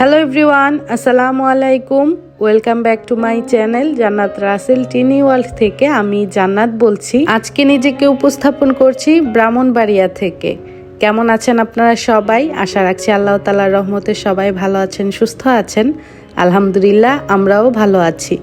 Hello everyone আসসালামু আলাইকুম welcome back to my channel Jannat Rasel Tini world থেকে আমি জান্নাত বলছি। আজকে নিজেকে উপস্থাপন করছি ব্রাহ্মণবাড়িয়া থেকে। কেমন আছেন আপনারা সবাই? আশা রাখছি আল্লাহ তালার রহমতে সবাই ভালো আছেন, সুস্থ আছেন। আলহামদুলিল্লাহ, আমরাও ভালো আছি।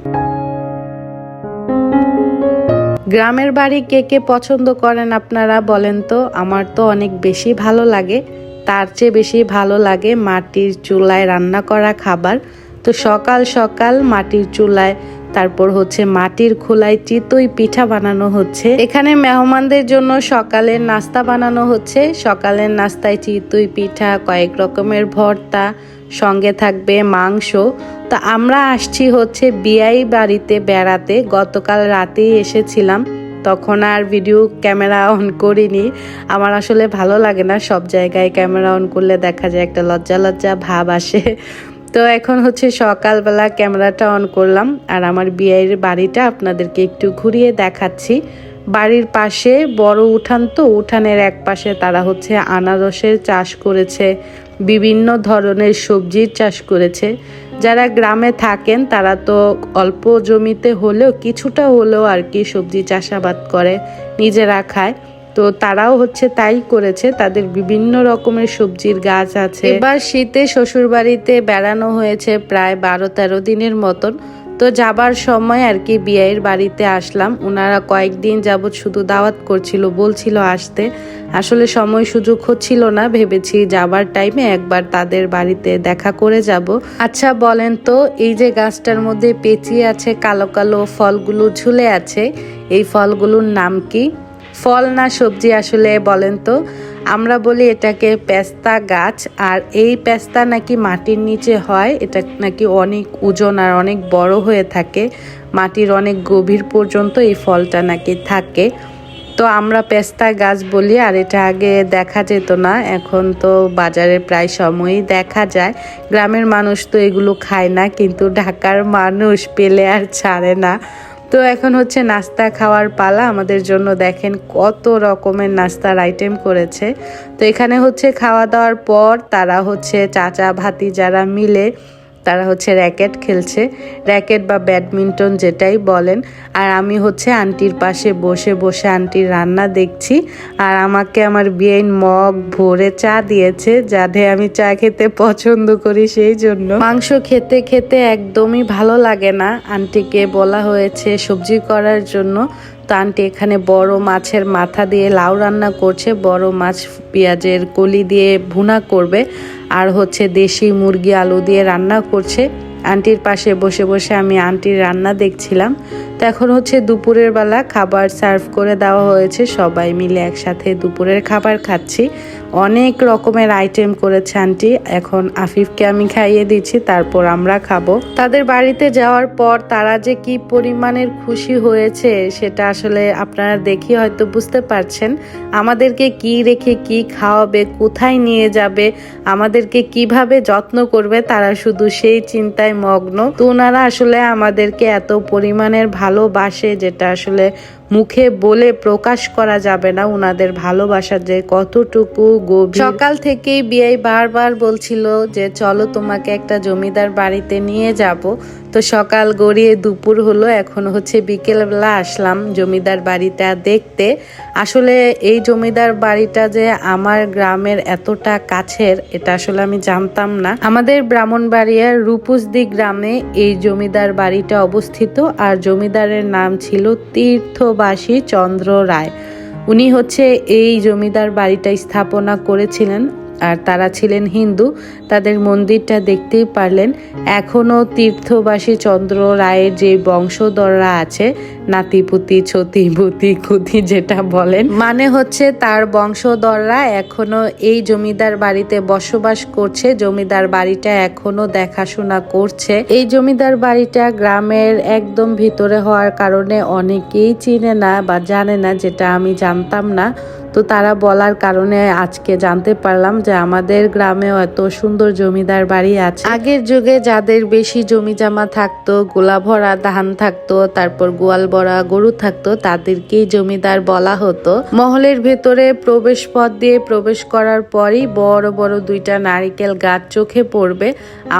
গ্রামের বাড়ি কে কে পছন্দ করেন আপনারা বলেন তো? আমার তো অনেক বেশি ভালো লাগে। তার চেয়ে বেশি ভালো লাগে মাটির চুলায় রান্না করা খাবার। তো সকাল সকাল মাটির চুলায়, তারপর হচ্ছে মাটির খোলায় চিতই পিঠা বানানো হচ্ছে। এখানে মেহমানদের জন্য সকালের নাস্তা বানানো হচ্ছে। সকালের নাস্তায় চিতই পিঠা, কয়েক রকমের ভর্তা, সঙ্গে থাকবে মাংস। তা আমরা আসছি হচ্ছে বিয়াই বাড়িতে বেড়াতে। গতকাল রাতেই এসেছিলাম। তখন আর ভিডিও ক্যামেরা অন করিনি। আমার আসলে ভালো লাগে না সব জায়গায় ক্যামেরা অন করলে দেখা যায় একটা লজ্জা লজ্জা ভাব আসে। তো এখন হচ্ছে সকালবেলা ক্যামেরাটা অন করলাম আর আমার বিয়ের বাড়িটা আপনাদেরকে একটু ঘুরিয়ে দেখাচ্ছি। বাড়ির পাশে বড় উঠান তো, উঠানের এক পাশে তারা হচ্ছে আনারসের চাষ করেছে, বিভিন্ন ধরনের সবজির চাষ করেছে। যারা গ্রামে থাকেন, তারা তো অল্প জমিতে হলেও কিছুটা হলেও আর কি সবজি চাষাবাদ করে, নিজেরা খায়। তো তারাও হচ্ছে তাই করেছে, তাদের বিভিন্ন রকমের সবজির গাছ আছে। এবার শীতে শ্বশুরবাড়িতে বেড়ানো হয়েছে প্রায় বারো তেরো দিনের মতন। তো যাবার সময় আর কি বিয়ের বাড়িতে আসলাম। ওনারা কয়েকদিন যাবৎ শুধু দাওয়াত করছিল, বলছিল আসতে। আসলে সময় সুযোগ হচ্ছিল না, ভেবেছি যাবার টাইমে একবার তাদের বাড়িতে দেখা করে যাব। আচ্ছা বলেন তো, এই যে গাছটার মধ্যে পেঁচিয়ে আছে কালো কালো ফলগুলো ঝুলে আছে, এই ফলগুলোর নাম কি? ফল না সবজি আসলে বলেন তো? আমরা বলি এটাকে পেস্তা গাছ, আর এই পেস্তা নাকি মাটির নিচে হয়, এটা নাকি অনেক ওজন আর অনেক বড় হয়ে থাকে। মাটির অনেক গভীর পর্যন্ত এই ফলটা নাকি থাকে। তো আমরা পেস্তা গাছ বলি, আর এটা আগে দেখা যেত না, এখন তো বাজারে প্রায় সময়ই দেখা যায়। গ্রামের মানুষ তো এগুলো খায় না, কিন্তু ঢাকার মানুষ পেলে আর ছাড়ে না। তো এখন হচ্ছে নাস্তা খাওয়ার পালা। আমাদের জন্য দেখেন কত রকমের নাস্তার আইটেম করেছে। তো এখানে হচ্ছে খাওয়া দাওয়ার পর তারা হচ্ছে চাচা ভাতি যারা মিলে তারা হচ্ছে র্যাকেট খেলছে। র্যাকেট বা ব্যাডমিন্টন যেটাই বলেন। আর আমি হচ্ছে আন্টির পাশে বসে বসে আন্টির রান্না দেখছি। আর আমাকে আমার বিয়েন মগ ভরে চা দিয়েছে যাতে আমি চা খেতে পছন্দ করি সেই জন্য। মাংস খেতে খেতে একদমই ভালো লাগে না। আন্টিকে বলা হয়েছে সবজি করার জন্য। তো আন্টি এখানে বড় মাছের মাথা দিয়ে লাউ রান্না করছে, বড় মাছ পেঁয়াজের কলি দিয়ে ভুনা করবে, আর হচ্ছে দেশি মুরগি আলু দিয়ে রান্না করছে। আন্টির পাশে বসে বসে আমি আন্টির রান্না দেখছিলাম। তো এখন হচ্ছে দুপুরের বেলা খাবার সার্ভ করে দেওয়া হয়েছে। সবাই মিলে একসাথে দুপুরের খাবার খাচ্ছি। অনেক রকমের আইটেম করেছে আন্টি। এখন আফিফকে আমি খাইয়ে দিচ্ছি, তারপর আমরা খাব। তাদের বাড়িতে যাওয়ার পর তারা যে কি পরিমাণের খুশি হয়েছে, সেটা আসলে আপনারা দেখি হয়তো বুঝতে পারছেন। আমাদেরকে কি রেখে কি খাওয়াবে, কোথায় নিয়ে যাবে, আমাদেরকে কীভাবে যত্ন করবে, তারা শুধু সেই চিন্তায় মগ্ন। তুনারা আসলে আমাদেরকে এত পরিমাণের ভালোবাসে যেটা আসলে মুখে বলে প্রকাশ করা যাবে না উনাদের ভালোবাসার যে কতটুকু গভীর। সকাল থেকেই বিয়াই বারবার বলছিল যে, চলো তোমাকে একটা জমিদার বাড়িতে নিয়ে যাব। তো সকাল গড়িয়ে দুপুর হলো, এখন হচ্ছে বিকেলবেলা আসলাম জমিদার বাড়িটা দেখতে। আসলে এই জমিদার বাড়িটা যে আমার গ্রামের এতটা কাছের, এটা আসলে আমি জানতাম না। আমাদের ব্রাহ্মণবাড়িয়ার রূপুসদি গ্রামে এই জমিদার বাড়িটা অবস্থিত, আর জমিদারের নাম ছিল তীর্থবাসী চন্দ্র রায়। উনি হচ্ছে এই জমিদার বাড়িটা স্থাপনা করেছিলেন আর তারা ছিলেন হিন্দু, তাদের মন্দিরটা দেখতেই পারলেন। এখনও তীর্থবাসী চন্দ্র রায়ের যে বংশধররা আছে, নাতিপুতি, ছতিপুতি, কুতি যেটা বলেন মানে হচ্ছে তার বংশধররা এখনও এই জমিদার বাড়িতে বসবাস করছে। জমিদার বাড়িটা এখনও দেখাশোনা করছে। এই জমিদার বাড়িটা গ্রামের একদম ভিতরে হওয়ার কারণে অনেকেই চিনে না বা জানে না, যেটা আমি জানতাম না। তো তারা বলার কারণে আজকে জানতে পারলাম যে আমাদের গ্রামেও এত সুন্দর জমিদার বাড়ি আছে। আগের যুগে যাদের বেশি জমি জমা থাকতো গোলা ভরা ধান থাকতো, তারপর গোয়াল ভরা গরু থাকতো, তাদেরকেই জমিদার বলা হতো। মহলের ভেতরে প্রবেশ পথ দিয়ে প্রবেশ করার পরই বড় বড় দুইটা নারিকেল গাছ চোখে পড়বে।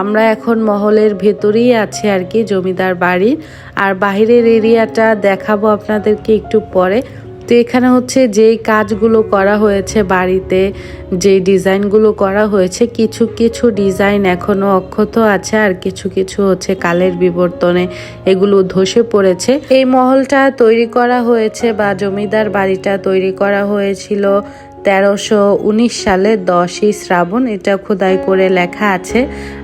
আমরা এখন মহলের ভেতরেই আছি আর কি, জমিদার বাড়ির আর বাহিরের এরিয়াটা দেখাবো আপনাদেরকে একটু পরে। তো এখানে হচ্ছে যেই কাজগুলো করা হয়েছে বাড়িতে যে ডিজাইনগুলো করা হয়েছে, কিছু কিছু ডিজাইন এখনও অক্ষত আছে আর কিছু কিছু হচ্ছে কালের বিবর্তনে এগুলো ধসে পড়েছে। এই মহলটা তৈরি করা হয়েছে বা জমিদার বাড়িটা তৈরি করা হয়েছিল। তেরোশো উনিশ সালে দশই শ্রাবণ, এটা খোদাই করে লেখা আছে।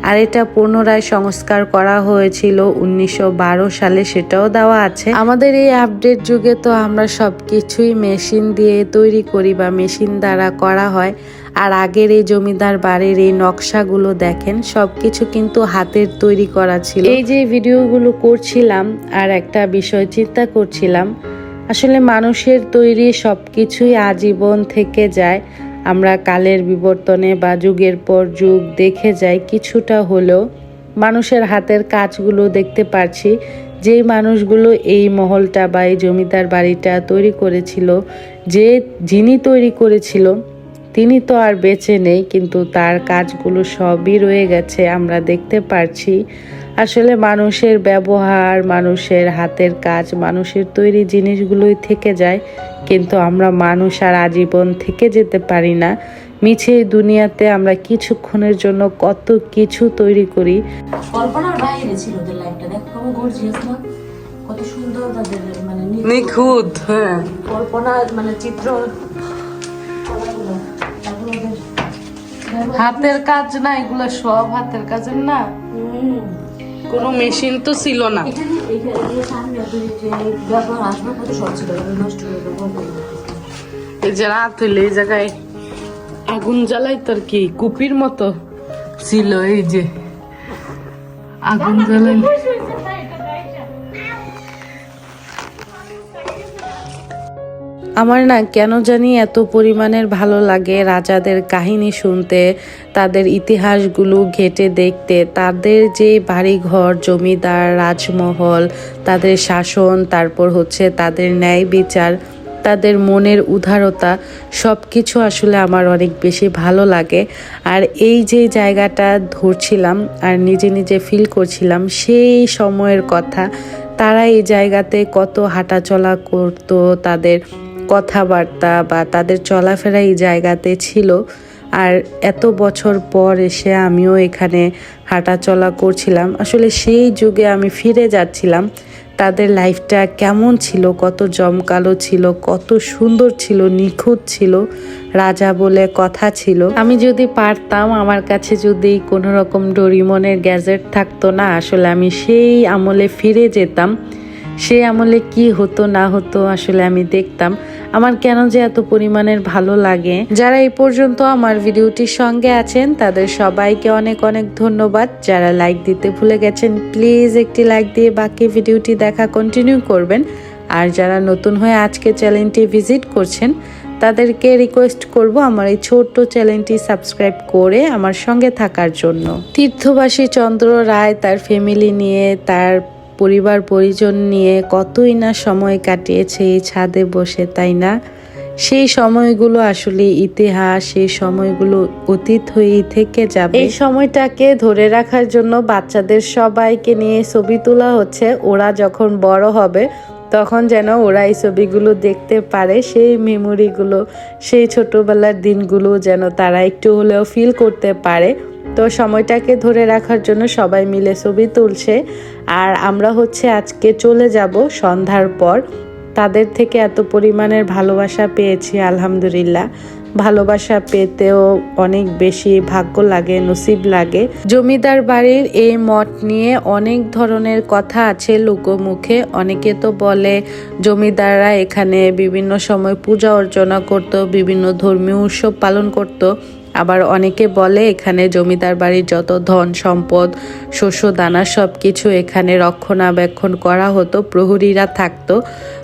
আর এটা পুনরায় সংস্কার করা হয়েছিল উনিশশো বারো সালে, সেটাও দেওয়া আছে। আমাদের এই আপডেট যুগে তো আমরা সব কিছুই মেশিন দিয়ে তৈরি করি বা মেশিন দ্বারা করা হয়। আর আগের এই জমিদার বাড়ির এই নকশাগুলো দেখেন, সবকিছু কিন্তু হাতের তৈরি করা ছিল। এই যে ভিডিওগুলো করছিলাম, আর একটা বিষয় চিন্তা করছিলাম আসলে মানুষের তৈরি সব কিছুই আজীবন থেকে যায়। আমরা কালের বিবর্তনে বা যুগের পর যুগ দেখে যাই কিছুটা হলেও। মানুষের হাতের কাজগুলো দেখতে পারছি। যে মানুষগুলো এই মহলটা বা এই জমিদার বাড়িটা তৈরি করেছিল, যে যিনি তৈরি করেছিল, তিনি তো আর বেঁচে নেই, কিন্তু তার কাজগুলো সবই রয়ে গেছে, আমরা দেখতে পারছি। আসলে মানুষের ব্যবহার মানুষের হাতের কাজ মানুষের তৈরি জিনিসগুলোই থেকে যায়। কিন্তু আমরা মানুষ আর আজীবন থেকে যেতে পারি না। মিছে এই দুনিয়াতে আমরা কিছুক্ষণের জন্য কত কিছু তৈরি করি। কল্পনার বাইরে ছিল ওদের লাইফটা দেখো গর্জিয়াস না? কত সুন্দর তাদের মানে নিখুঁত হ্যাঁ। কল্পনা মানে চিত্র। হাতের কাজ না এগুলো সব হাতের কাজের না? হুম। কোনো মেশিন তো ছিল না। এই যে রাত হইলে এই জায়গায় আগুন জ্বালাই তোর কি কুপির মতো ছিল এই যে। আগুন জ্বালাই। আমার না কেন জানি এত পরিমাণের ভালো লাগে রাজাদের কাহিনী শুনতে, তাদের ইতিহাসগুলো ঘেটে দেখতে, তাদের যে বাড়িঘর, জমিদার, রাজমহল, তাদের শাসন, তারপর হচ্ছে তাদের ন্যায় বিচার, তাদের মনের উদারতা সব কিছু আসলে আমার অনেক বেশি ভালো লাগে। আর এই যে জায়গাটা ধরছিলাম আর নিজে নিজে ফিল করছিলাম সেই সময়ের কথা, তারা এই জায়গাতে কত হাঁটাচলা করতো তাদের কথাবার্তা বা তাদের চলাফেরা এই জায়গাতে ছিল। আর এত বছর পর এসে আমিও এখানে হাঁটাচলা করছিলাম। আসলে সেই যুগে আমি ফিরে যাচ্ছিলাম। তাদের লাইফটা কেমন ছিল, কত জমকালো ছিল, কত সুন্দর ছিল, নিখুঁত ছিল, রাজা বলে কথা ছিল। আমি যদি পারতাম, আমার কাছে যদি কোনো রকম ডোরিমনের গ্যাজেট থাকতো না, আসলে আমি সেই আমলে ফিরে যেতাম। সেই আমলে কি হতো না হতো আসলে আমি দেখতাম। আমার কেন যে এত পরিমাণের ভালো লাগে? যারা এই পর্যন্ত আমার ভিডিওটির সঙ্গে আছেন, তাদের সবাইকে অনেক অনেক ধন্যবাদ। যারা লাইক দিতে ভুলে গেছেন প্লিজ একটি লাইক দিয়ে বাকি ভিডিওটি দেখা কন্টিনিউ করবেন। আর যারা নতুন হয়ে আজকে চ্যানেলটি ভিজিট করছেন, তাদেরকে রিকোয়েস্ট করব আমার এই ছোট্ট চ্যানেলটি সাবস্ক্রাইব করে আমার সঙ্গে থাকার জন্য। তীর্থবাসী চন্দ্র রায় তার ফ্যামিলি নিয়ে, তার পরিবার পরিজন নিয়ে কতই না সময় কাটিয়েছে এই ছাদে বসে, তাই না? সেই সময়গুলো আসলে ইতিহাস, সেই সময়গুলো অতীত হয়েই থেকে যাবে। এই সময়টাকে ধরে রাখার জন্য বাচ্চাদের সবাইকে নিয়ে ছবি তোলা হচ্ছে। ওরা যখন বড় হবে, তখন যেন ওরা এই ছবিগুলো দেখতে পারে, সেই মেমোরিগুলো সেই ছোটবেলার দিনগুলো যেন তারা একটু হলেও ফিল করতে পারে। তো সময়টাকে ধরে রাখার জন্য সবাই মিলে ছবি তুলছে। আর আমরা হচ্ছে আজকে চলে যাব সন্ধ্যার পর। তাদের থেকে এত পরিমাণের ভালোবাসা পেয়েছি, আলহামদুলিল্লাহ। ভালোবাসা পেতেও অনেক বেশি ভাগ্য লাগে, নসিব লাগে। জমিদার বাড়ির এই মঠ নিয়ে অনেক ধরনের কথা আছে লোকমুখে। অনেকে তো বলে জমিদাররা এখানে বিভিন্ন সময় পূজা অর্চনা করত, বিভিন্ন ধর্মীয় উৎসব পালন করত। আবার অনেকে বলে, এখানে জমিদার বাড়ির যত ধন, সম্পদ, শস্য, দানা সব কিছু এখানে রক্ষণাবেক্ষণ করা হতো, প্রহরীরা থাকতো।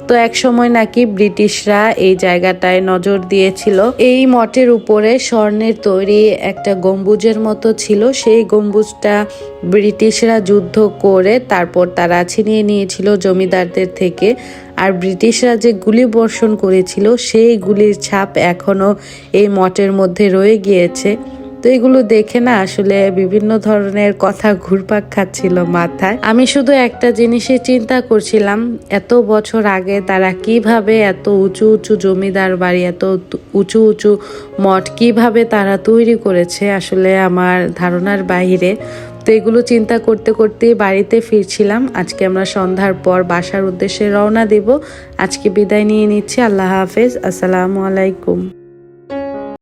তো এক সময় নাকি ব্রিটিশরা এই জায়গাটায় নজর দিয়েছিল। এই মঠের উপরে স্বর্ণের তৈরি একটা গম্বুজের মতো ছিল। সেই গম্বুজটা ব্রিটিশরা যুদ্ধ করে তারপর তারা ছিনিয়ে নিয়েছিল জমিদারদের থেকে। আর ব্রিটিশরা যে গুলি বর্ষণ করেছিল, সেই গুলির ছাপ এখনও এই মঠের মধ্যে রয়ে গিয়েছে। তো এগুলো দেখে না আসলে বিভিন্ন ধরনের কথা ঘুরপাক খাচ্ছিল মাথায়। আমি শুধু একটা জিনিসে চিন্তা করছিলাম, এত বছর আগে তারা কীভাবে এত উঁচু উঁচু জমিদার বাড়ি, এত উঁচু উঁচু মঠ কীভাবে তারা তৈরি করেছে আসলে আমার ধারণার বাইরে। তো এগুলো চিন্তা করতে করতে বাড়িতে ফিরছিলাম। আজকে আমরা সন্ধ্যার পর বাসার উদ্দেশ্যে রওনা দেব। আজকে বিদায় নিয়ে নিচ্ছি। আল্লাহ হাফেজ। আসসালামু আলাইকুম।